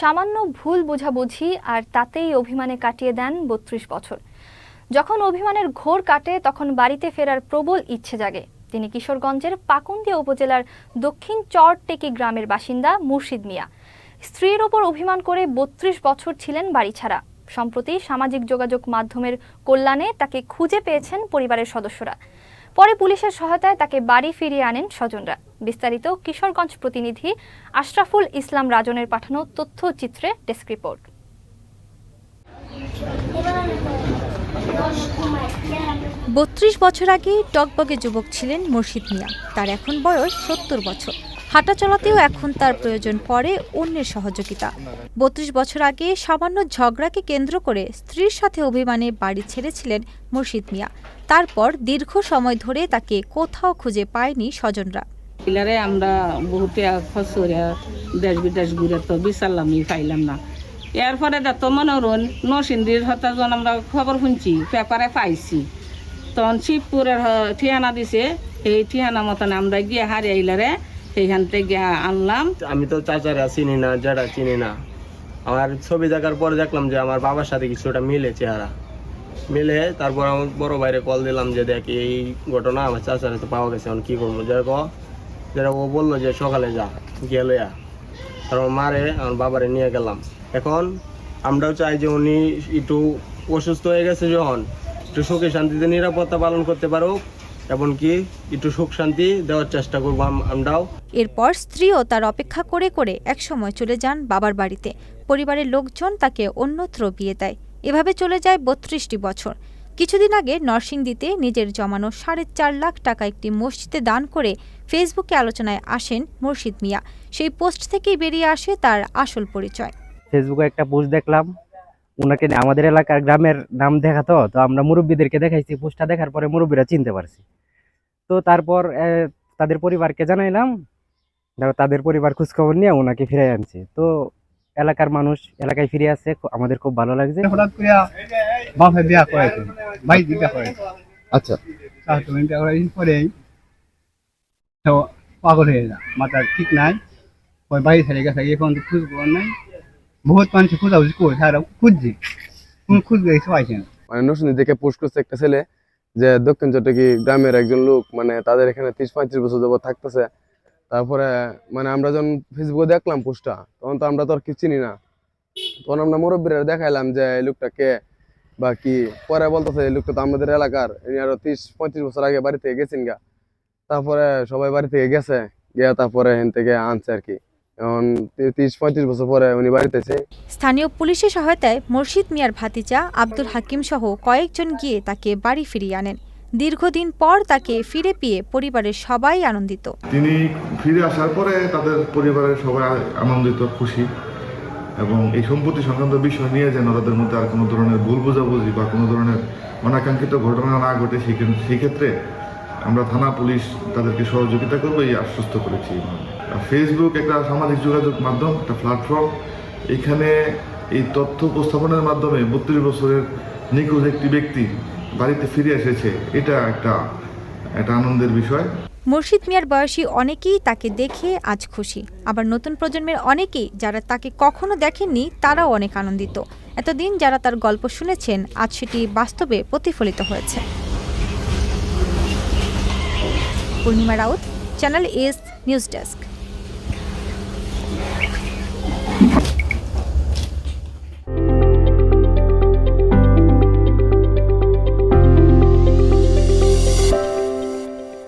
সামান্য ভুল বোঝাবুঝি আর তাতেই অভিমানে কাটিয়ে দেন বত্রিশ বছর। যখন অভিমানের ঘোর কাটে, তখন বাড়িতে ফেরার প্রবল ইচ্ছে জাগে। তিনি কিশোরগঞ্জের পাকুন্দিয়া উপজেলার দক্ষিণ চরটেকি গ্রামের বাসিন্দা মুর্শিদ মিয়া। স্ত্রীর ওপর অভিমান করে বত্রিশ বছর ছিলেন বাড়ি ছাড়া। সম্প্রতি সামাজিক যোগাযোগ মাধ্যমের কল্যাণে তাকে খুঁজে পেয়েছেন পরিবারের সদস্যরা। পরে পুলিশের সহায়তায় তাকে বাড়ি ফিরিয়ে আনেন স্বজনরা। বিস্তারিত কিশোরগঞ্জ প্রতিনিধি আশরাফুল ইসলাম রাজনের পাঠানো তথ্যচিত্রে ডেস্ক রিপোর্ট। বত্রিশ বছর আগে টকবগে যুবক ছিলেন মুর্শিদ মিয়া। তার এখন বয়স সত্তর বছর। হাঁটা চলাতেও এখন তার প্রয়োজন পড়ে অন্যের সহযোগিতা। বত্রিশ বছর আগে সামান্য ঝগড়াকে কেন্দ্র করে স্ত্রীর সাথে অভিমানে বাড়ি ছেড়েছিলেন মুর্শিদ মিয়া। তারপর দীর্ঘ সময় ধরে তাকে কোথাও খুঁজে পায়নি স্বজনরা। পিলারে আমরা বহুতে ফসরিয়া দেশ বিদেশ ঘুরে তো বিচারলামই, পাইলাম না। এরপরে যত মনে হন নসিন্দির হত্যা আমরা খবর শুনছি, পেপারে পাইছি, তখন শিবপুরের ঠিকানা দিছে, এই ঠিকানা মতন আমরা গিয়ে হারিয়ে আইলারে সেইখান থেকে আনলাম। আমি তো চাচারা চিনি না যারা চিনি না। আমার ছবি দেখার পরে দেখলাম যে আমার বাবার সাথে কিছুটা মিলে চেহারা। মিলে তারপর আমার বড় ভাইরে কল দিলাম যে দেখ, এই ঘটনা আমার চাচারা তো পাওয়া গেছে, এখন কি করব? যে ক যেটা ও বলল যে সকালে যা লইয়া। তারপর মারে, আমার বাবারে নিয়ে গেলাম। এখন আমরাও চাই যে উনি একটু অসুস্থ হয়ে গেছে যখন, একটু সুখে শান্তিতে নিরাপত্তা পালন করতে পারুক। এমনকি একটু সুখ শান্তি দেওয়ার চেষ্টা করব আমরাও। এরপর স্ত্রীও তার অপেক্ষা করে করে একসময় চলে যান বাবার বাড়িতে। পরিবারের লোকজন তাকে অন্যত্র বিয়ে দেয়। এভাবে চলে যায় বত্রিশটি বছর। কিছুদিন আগে নরসিংদীতে নিজের জমানো সাড়ে চার লাখ টাকা একটি মসজিদে দান করে ফেসবুকে আলোচনায় আসেন মুর্শিদ মিয়া। সেই পোস্ট থেকেই বেরিয়ে আসে তার আসল পরিচয়। ফেসবুকে একটা পোস্ট দেখলাম। ওনাকে আমাদের এলাকার গ্রামের নাম দেখাতো তো আমরা মুরব্বীদেরকে দেখাইছি। পোস্টটা দেখার পরে মুরব্বীরা চিনতে পারছি। তো তারপর তাদের পরিবারকে জানাইলাম তাদের পরিবার খোঁজখবর নিয়ে ওনাকে ফিরে আনছে। তো এলাকার মানুষ এলাকায় ফিরে আসছে আমাদের খুব ভালো লাগছে। হঠাৎ করে বাপে বিয়া করেছে ভাই বিয়া করেছে আচ্ছা। তুমি বিয়া করার পরেই তো পাগল হয়ে যা মাথার ঠিক নাই ওই বাড়ি ছেড়ে গেছে এখন তো খুঁজ খবর নাই। বহুত মানুষ খোঁজাখুঁজি করছে আর খুঁজছি খুঁজবে না। মানে নরসিংদী থেকে পোস্ট করছে একটা ছেলে যে দক্ষিণ চট্টগ্রাম গ্রামের একজন লোক মানে তাদের এখানে ত্রিশ পঁয়ত্রিশ বছর যাবত থাকতেছে। তারপরে মানে আমরা যখন ফেসবুকে দেখলাম পোস্টটা তখন তো আমরা তো আর কিছু চিনি না। তখন আমরা মুরব্বীরা দেখাইলাম যে এই লোকটা কে বা কি। পরে বলতেছে, এই লোকটা তো আমাদের এলাকার। আরও ত্রিশ পঁয়ত্রিশ বছর আগে বাড়ি থেকে গেছেন গা। তারপরে সবাই বাড়ি থেকে গেছে, গিয়া তারপরে এখান থেকে আনছে আর কি। এখন ত্রিশ পঁয়ত্রিশ বছর পরে উনি বাড়িতেছে স্থানীয় পুলিশের সহায়তায় মুর্শিদ মিয়ার ভাতিজা আব্দুল হাকিম সহ কয়েকজন গিয়ে তাকে বাড়ি ফিরিয়ে আনেন। দীর্ঘদিন পর তাকে ফিরে পেয়ে পরিবারের সবাই আনন্দিত। তিনি ফিরে আসার পরে তাদের পরিবারের সবাই আনন্দিত খুশি এবং এই সম্পত্তি সংক্রান্ত বিষয় নিয়ে যেন তাদের মধ্যে আর কোনো ধরনের ভুল বোঝাবুঝি বা কোনো ধরনের অনাকাঙ্ক্ষিত ঘটনা না ঘটে সেই- সেই আমরা থানা পুলিশ তাদেরকে সহযোগিতা করব এই আশ্বস্ত করেছি আর ফেসবুক একটা সামাজিক যোগাযোগ মাধ্যম, একটা প্ল্যাটফর্ম এখানে এই তথ্য উপস্থাপনের মাধ্যমে বত্রিশ বছরের নিখোঁজ একটি ব্যক্তি বাড়িতে ফিরে এসেছে। এটা একটা একটা আনন্দের বিষয়। মুর্শিদ মিয়ার বয়সী অনেকেই তাকে দেখে আজ খুশি। আবার নতুন প্রজন্মের অনেকেই যারা তাকে কখনো দেখেননি, তারাও অনেক আনন্দিত। এতদিন যারা তার গল্প শুনেছেন, আজ সেটি বাস্তবে প্রতিফলিত হয়েছে। Purnima Raut, channel S news desk.